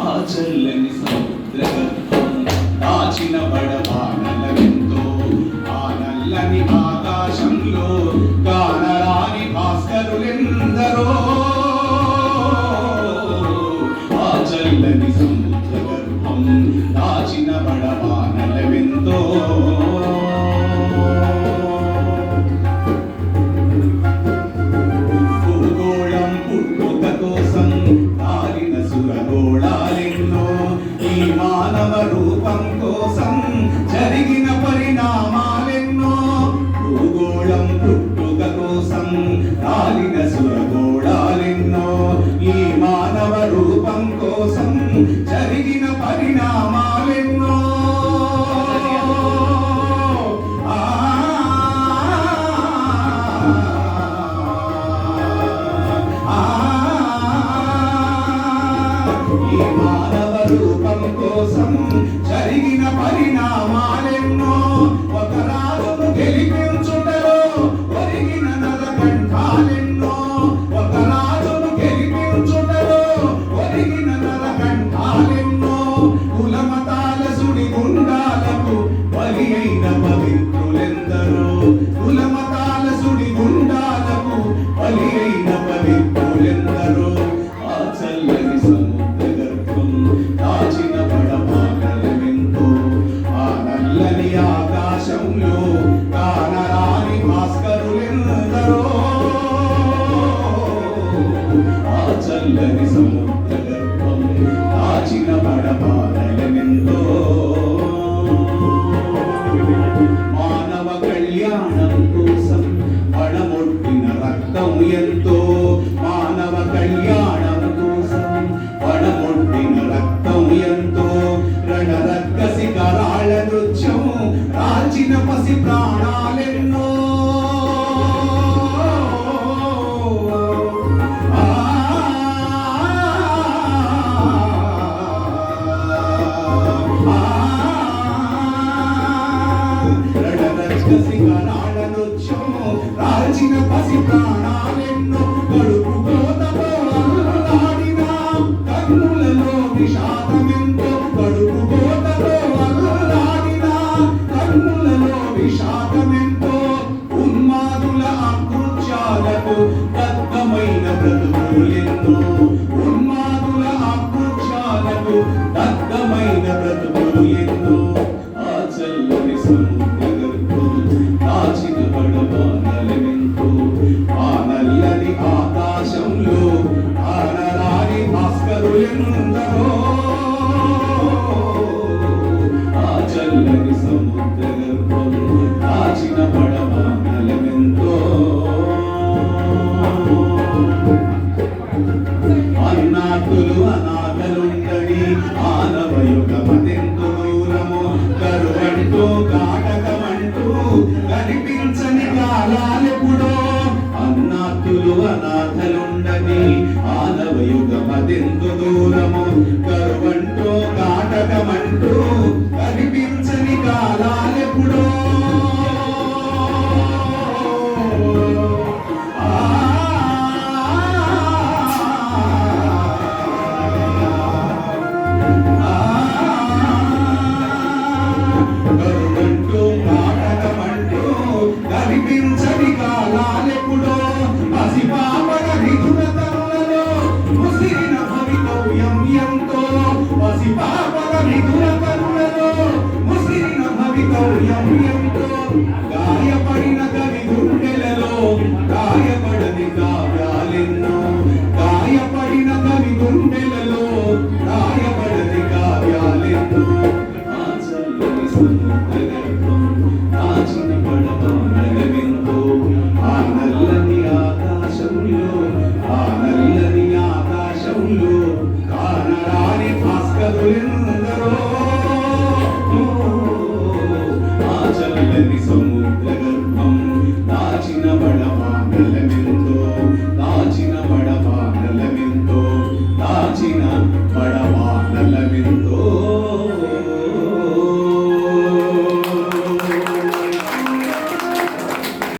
ఆ చల్లని సముద్ర దాచిన బడబానలెంతో ఆ నల్లని ఆకాశంలో కానరాని భాస్కరులెందరో. ఆ చల్లని పుట్టుక కోసం జరిగిన పరిణామా bendición.